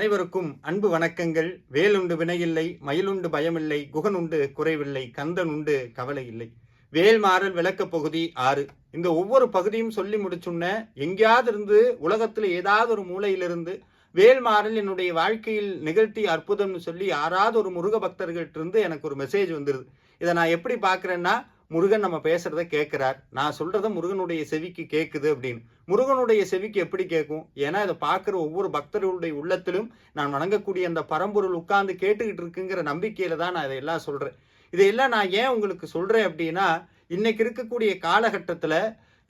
அனைவருக்கும் அன்பு வணக்கங்கள். வேலுண்டு வினையில்லை மயிலுண்டு பயமில்லை குகனுண்டு குறைவில்லை கந்தன் உண்டு கவலை இல்லை வேல் மாறல் பகுதி ஆறு. இந்த ஒவ்வொரு பகுதியும் சொல்லி முடிச்சுன்ன எங்கேயாவது இருந்து உலகத்தில் ஏதாவது ஒரு மூலையிலிருந்து வேல் மாறல் என்னுடைய வாழ்க்கையில் நிகழ்த்தி அற்புதம்னு சொல்லி யாராவது ஒரு முருக பக்தர்கள்ட்ட இருந்து எனக்கு ஒரு மெசேஜ் வந்துடுது இதை நான் எப்படி பார்க்குறேன்னா முருகன் நம்ம பேசுறத கேட்கிறார் நான் சொல்றத முருகனுடைய செவிக்கு கேட்குது அப்படின்னு. முருகனுடைய செவிக்கு எப்படி கேட்கும் ஏன்னா இதை பார்க்குற ஒவ்வொரு பக்தர்களுடைய உள்ளத்திலும் நான் வணங்கக்கூடிய அந்த பரம்பொருள் உட்கார்ந்து கேட்டுக்கிட்டு இருக்குங்கிற நம்பிக்கையில தான் நான் இதையெல்லாம் சொல்றேன். இதையெல்லாம் நான் ஏன் உங்களுக்கு சொல்றேன் அப்படின்னா இன்னைக்கு இருக்கக்கூடிய காலகட்டத்தில்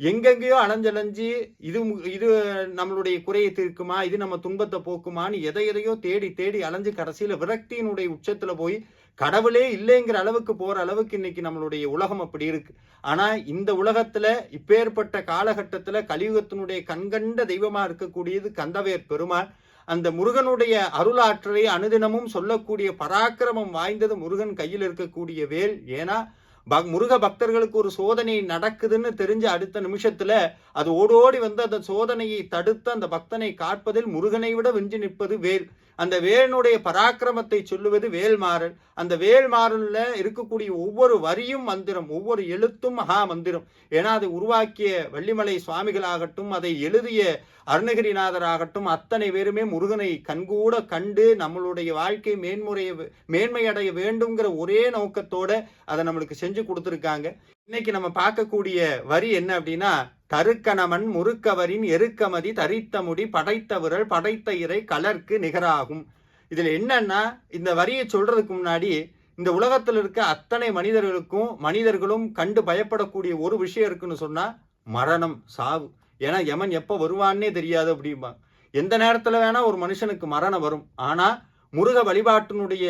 எங்கெங்கேயோ அலைஞ்சலைஞ்சு இது மு- இது நம்மளுடைய குறையை தீர்க்குமா இது நம்ம துன்பத்தை போக்குமான்னு எதை எதையோ தேடி தேடி அலைஞ்சு கடைசியில் விரக்தியினுடைய உச்சத்தில் போய் கடவுளே இல்லைங்கிற அளவுக்கு போற அளவுக்கு இன்னைக்கு நம்மளுடைய உலகம் அப்படி இருக்கு. ஆனா இந்த உலகத்துல இப்பேற்பட்ட காலகட்டத்துல கலியுகத்தினுடைய கண்கண்ட தெய்வமா இருக்கக்கூடியது கந்தவேர் பெருமாள். அந்த முருகனுடைய அருளாற்றலை அனுதினமும் சொல்லக்கூடிய பராக்கிரமம் வாய்ந்தது முருகன் கையில் இருக்கக்கூடிய வேல். ஏன்னா முருக பக்தர்களுக்கு ஒரு சோதனை நடக்குதுன்னு தெரிஞ்ச அடுத்த நிமிஷத்துல அது ஓடோடி வந்து அந்த சோதனையை தடுத்து அந்த பக்தனை காட்பதில் முருகனை விட வென்று நிற்பது வேல். அந்த வேலனுடைய பராக்கிரமத்தை சொல்லுவது வேல்மாறல் அந்த வேல்மாறலில் இருக்கக்கூடிய ஒவ்வொரு வரியும் மந்திரம் ஒவ்வொரு எழுத்தும் மகா மந்திரம் ஏன்னா அதை உருவாக்கிய வள்ளிமலை சுவாமிகளாகட்டும் அதை எழுதிய அருணகிரிநாதராகட்டும் அத்தனை பேருமே முருகனை கண்கூட கண்டு நம்மளுடைய வாழ்க்கை மேன்முறைய மேன்மையடைய வேண்டுங்கிற ஒரே நோக்கத்தோட அதை நம்மளுக்கு செஞ்சு கொடுத்துருக்காங்க. இன்னைக்கு நம்ம பார்க்கக்கூடிய வரி என்ன அப்படின்னா தருக்கணமன் முறுக்கவரின் எருக்கமதி தரித்த முடி படைத்த விரல் படைத்த இறை கலர்க்கு நிகராகும். இதில் என்னன்னா இந்த வரியை சொல்றதுக்கு முன்னாடி இந்த உலகத்தில் இருக்க அத்தனை மனிதர்களுக்கும் மனிதர்களும் கண்டு பயப்படக்கூடிய ஒரு விஷயம் இருக்குன்னு சொன்னா மரணம் சாவு. ஏன்னா யமன் எப்போ வருவான்னே தெரியாது அப்படிம்பா. எந்த நேரத்தில் வேணா ஒரு மனுஷனுக்கு மரணம் வரும். ஆனால் முருக வழிபாட்டினுடைய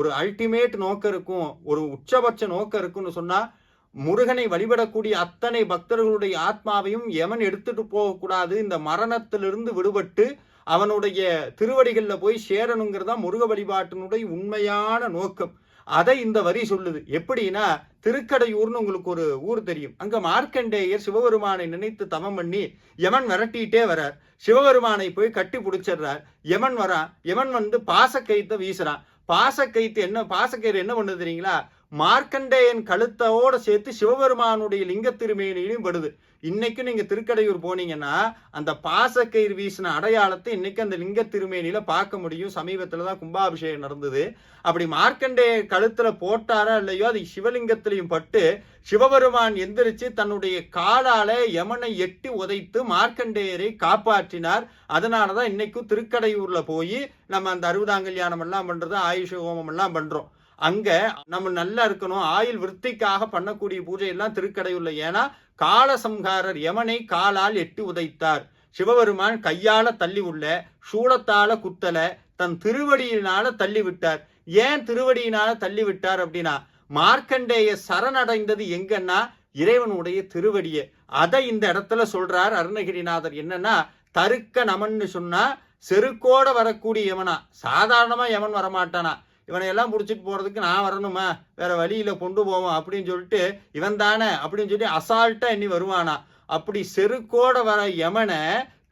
ஒரு அல்டிமேட் நோக்கம் இருக்கும் ஒரு உச்சபட்ச நோக்கம் இருக்குன்னு சொன்னால் முருகனை வழிபடக்கூடிய அத்தனை பக்தர்களுடைய ஆத்மாவையும் எவன் எடுத்துட்டு போகக்கூடாது இந்த மரணத்திலிருந்து விடுபட்டு அவனுடைய திருவடிகளில் போய் சேரணுங்கிறதா முருக வழிபாட்டினுடைய உண்மையான நோக்கம். அதை இந்த வரி சொல்லுது. எப்படின்னா திருக்கடையூர்னு உங்களுக்கு ஒரு ஊர் தெரியும். அங்க மார்க்கண்டேயர் சிவபெருமானை நினைத்து தவம் பண்ணி யமன் விரட்டிட்டே வரார். சிவபெருமானை போய் கட்டி பிடிச்சிடுறார். யமன் வரான். யமன் வந்து பாசக்கயித்தை வீசுறான். பாசக்கயித்து என்ன பாசக்கயிறு என்ன பண்ணுது தெரியுங்களா? மார்க்கண்டேயன் கழுத்தோடு சேர்த்து சிவபெருமானுடைய லிங்க திருமேனியிலும் படுது. இன்னைக்கும் நீங்க திருக்கடையூர் போனீங்கன்னா அந்த பாசக்கயிறு வீசின அடையாளத்தை இன்னைக்கு அந்த லிங்க திருமேனியில பார்க்க முடியும். சமீபத்துல தான் கும்பாபிஷேகம் நடந்தது. அப்படி மார்க்கண்டேய கழுத்துல போட்டாரா இல்லையோ அது சிவலிங்கத்திலையும் பட்டு சிவபெருமான் எந்திரிச்சு தன்னுடைய காலால யமனை எட்டி உதைத்து மார்க்கண்டேயரை காப்பாற்றினார். அதனாலதான் இன்னைக்கும் திருக்கடையூர்ல போய் நம்ம அந்த அறுபதாங்கல்யாணம் எல்லாம் பண்றது ஆயுஷ ஹோமம் எல்லாம் பண்றோம். அங்க நம்ம நல்லா இருக்கணும் ஆயுள் விருத்திக்காக பண்ணக்கூடிய பூஜை எல்லாம் திருக்கடையுள்ள ஏன்னா காலசம்ஹாரர் யமனை காலால் எட்டு உதைத்தார். சிவபெருமான் கையால தள்ளி உள்ள சூளத்தால குத்தல தன் திருவடியினால தள்ளி விட்டார். ஏன் திருவடியினால தள்ளி விட்டார் அப்படின்னா மார்க்கண்டேய சரணடைந்தது எங்கன்னா இறைவனுடைய திருவடியை. அதை இந்த இடத்துல சொல்றார் அருணகிரிநாதர். என்னன்னா தருக்க நமன்னு சொன்னா செருக்கோட வரக்கூடிய யமனா. சாதாரணமா யமன் வரமாட்டானா. இவனை எல்லாம் பிடிச்சிட்டு போகிறதுக்கு நான் வரணுமா? வேற வழியில் கொண்டு போவோம் அப்படின்னு சொல்லிட்டு இவன் தானே அப்படின்னு சொல்லி அசால்ட்டாக இனி வருவானா? அப்படி செருக்கோட வர யமனை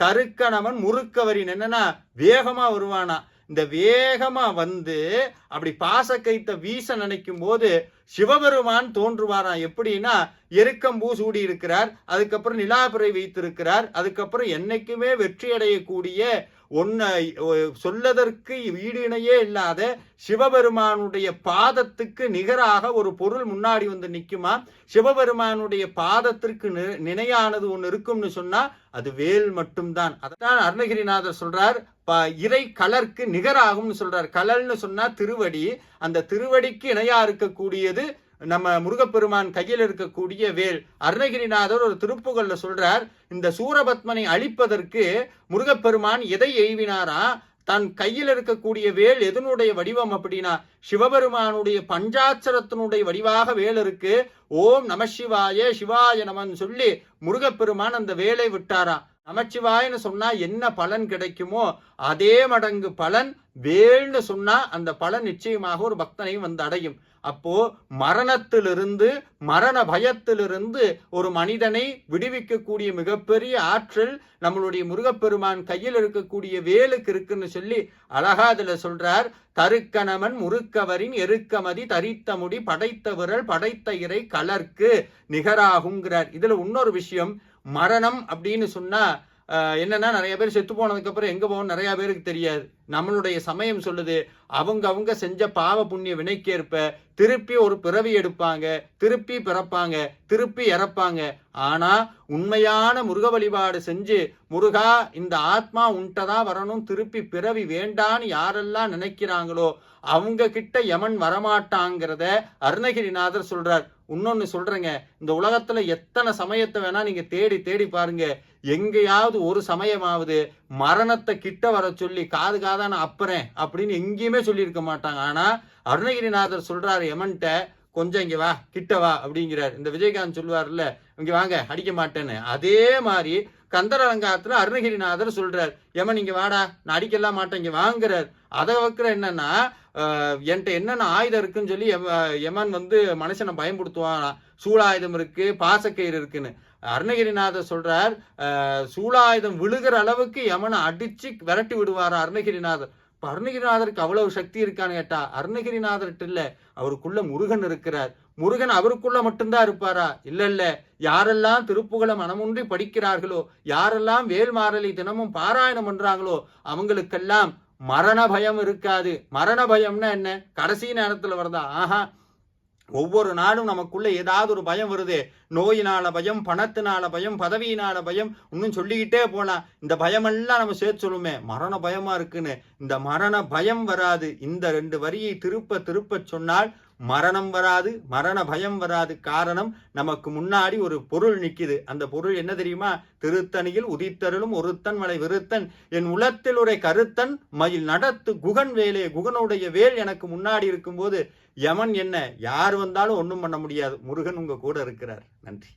தருக்கணவன் முறுக்கவரின் என்னன்னா வேகமாக வருவானா? இந்த வேகமாக வந்து அப்படி பாசக்கைத்த வீச நினைக்கும் போது சிவபெருமான் தோன்றுவாராம் எப்படின்னா எருக்கம்பூ சூடி இருக்கிறார் அதுக்கப்புறம் நிலாபிறை வைத்திருக்கிறார் அதுக்கப்புறம் என்னைக்குமே வெற்றி அடையக்கூடிய ஒன்ன சொல்லதற்கு ஈடு இணையே இல்லாத சிவபெருமானுடைய பாதத்துக்கு நிகராக ஒரு பொருள் முன்னாடி வந்து நிற்குமா சிவபெருமானுடைய பாதத்திற்கு நி- நினையானது ஒன்று இருக்கும்னு சொன்னா அது வேல் மட்டும்தான். அதான் அருணகிரிநாதர் சொல்றார் இறை கலர்க்கு நிகராகும்னு சொல்றார். கலல்னு சொன்னா திருவடி. அந்த திருவடிக்கு இணையா இருக்கக்கூடியது நம்ம முருகப்பெருமான் கையில் இருக்கக்கூடிய வேல். அருணகிரிநாதர் ஒரு திருப்புகள்ல சொல்றார் இந்த சூரபத்மனை அழிப்பதற்கு முருகப்பெருமான் எதை எய்வினாரா? தன் கையில் இருக்கக்கூடிய வேல் எதனுடைய வடிவம் அப்படின்னா சிவபெருமானுடைய பஞ்சாட்சரத்தினுடைய வடிவாக வேல் இருக்கு. ஓம் நம சிவாய சிவாய நமன் சொல்லி முருகப்பெருமான் அந்த வேலை விட்டாரா நமச்சிவாயன்னு சொன்னா என்ன பலன் கிடைக்குமோ அதே மடங்கு பலன் வேல்னு சொன்னா அந்த பலன் நிச்சயமாக ஒரு பக்தனையும் வந்து அடையும். அப்போ மரணத்திலிருந்து மரண பயத்திலிருந்து ஒரு மனிதனை விடுவிக்கக்கூடிய மிகப்பெரிய ஆற்றல் நம்மளுடைய முருகப்பெருமான் கையில் இருக்கக்கூடிய வேலுக்கு இருக்குன்னு சொல்லி அழகா அதுல சொல்றார். தருக்கணவன் முறுக்கவரின் எருக்கமதி தரித்த முடி படைத்த விரல் படைத்த இறை கலர்க்கு நிகராகுங்கிறார் இதுல இன்னொரு விஷயம் மரணம் அப்படின்னு சொன்னால் என்னென்னா என்னன்னா நிறைய பேர் செத்து போனதுக்கப்புறம் எங்கே போகணும் நிறையா பேருக்கு தெரியாது. நம்மளுடைய சமயம் சொல்லுது. அவங்க அவங்க செஞ்ச பாவ புண்ணிய வினைக்கேற்ப திருப்பி ஒரு பிறவி எடுப்பாங்க திருப்பி பிறப்பாங்க திருப்பி இறப்பாங்க. ஆனா உண்மையான முருக வழிபாடு செஞ்சு முருகா இந்த ஆத்மா உன்ட்டதான் வரணும் திருப்பி பிறவி வேண்டான்னு யாரெல்லாம் நினைக்கிறாங்களோ அவங்க கிட்ட யமன் வரமாட்டாங்கிறத அருணகிரிநாதர் சொல்றார். இன்னொன்னு சொல்றேங்க இந்த உலகத்துல எத்தனை சமயத்தை வேணா நீங்க தேடி தேடி பாருங்க. எங்கேயாவது ஒரு சமயமாவது மரணத்தை கிட்ட வர சொல்லி காது காது நான் அப்புறேன் அப்படின்னு எங்கேயுமே சொல்லியிருக்க மாட்டாங்க. ஆனா அருணகிரிநாதர் சொல்றாரு யமன்ட்ட கொஞ்சம் இங்க வா கிட்ட வா அப்படிங்கிறார். இந்த விஜயகாந்த் சொல்லுவார்ல இங்க வாங்க அடிக்க மாட்டேன்னு. அதே மாதிரி கந்தரலங்காத்துல அருணகிரிநாதர் சொல்றார் யமன் இங்க வாடா நான் அடிக்கலாம் மாட்டேன் இங்க வாங்குறார். அதை வைக்கிற என்னன்னா என்கிட்ட என்னென்ன ஆயுதம் இருக்குன்னு சொல்லி எமன் வந்து மனுஷனை பயன்படுத்துவான் சூழாயுதம் இருக்கு பாசக்கயிறு இருக்குன்னு. அருணகிரிநாதர் சொல்றார் ஆஹ், சூலாயுதம் விழுகிற அளவுக்கு யமனை அடிச்சு விரட்டி விடுவாரா அருணகிரிநாதர்? இப்போ அருணகிரிநாதருக்கு அவ்வளவு சக்தி இருக்கான்னு கேட்டா அருணகிரிநாதர்கிட்ட இல்லை அவருக்குள்ள முருகன் இருக்கிறார். முருகன் அவருக்குள்ள மட்டும்தான் இருப்பாரா? இல்ல இல்ல. யாரெல்லாம் திருப்புகளை மனமுன்றி படிக்கிறார்களோ யாரெல்லாம் வேல்மாறலி தினமும் பாராயணம் பண்றாங்களோ அவங்களுக்கெல்லாம் மரண பயம் இருக்காது. மரண பயம்னா என்ன? கடைசி நேரத்துல வருதா ஆஹா ஒவ்வொரு நாளும் நமக்குள்ள ஏதாவது ஒரு பயம் வருது. நோயினால பயம் பணத்தினால பயம் பதவியினால பயம் இன்னும் சொல்லிக்கிட்டே போலாம் இந்த பயமெல்லாம் நம்ம சேர்த்து சொல்லுமே மரண பயமா இருக்குன்னு. இந்த மரண பயம் வராது. இந்த ரெண்டு வரியை திருப்ப திருப்ப சொன்னால் மரணம் வராது மரண பயம் வராது காரணம் நமக்கு முன்னாடி ஒரு பொருள் நிற்கிது அந்த பொருள் என்ன தெரியுமா? திருத்தணியில் உதித்தருளும் ஒருத்தன் மலை விருத்தன் என் உளத்தில் உரை கருத்தன் மயில் நடத்து குகன் வேலே. குகனுடைய வேல் எனக்கு முன்னாடி இருக்கும்போது யமன் என்ன? யார் வந்தாலும் ஒன்றும் பண்ண முடியாது. முருகன் உங்க கூட இருக்கிறார். நன்றி.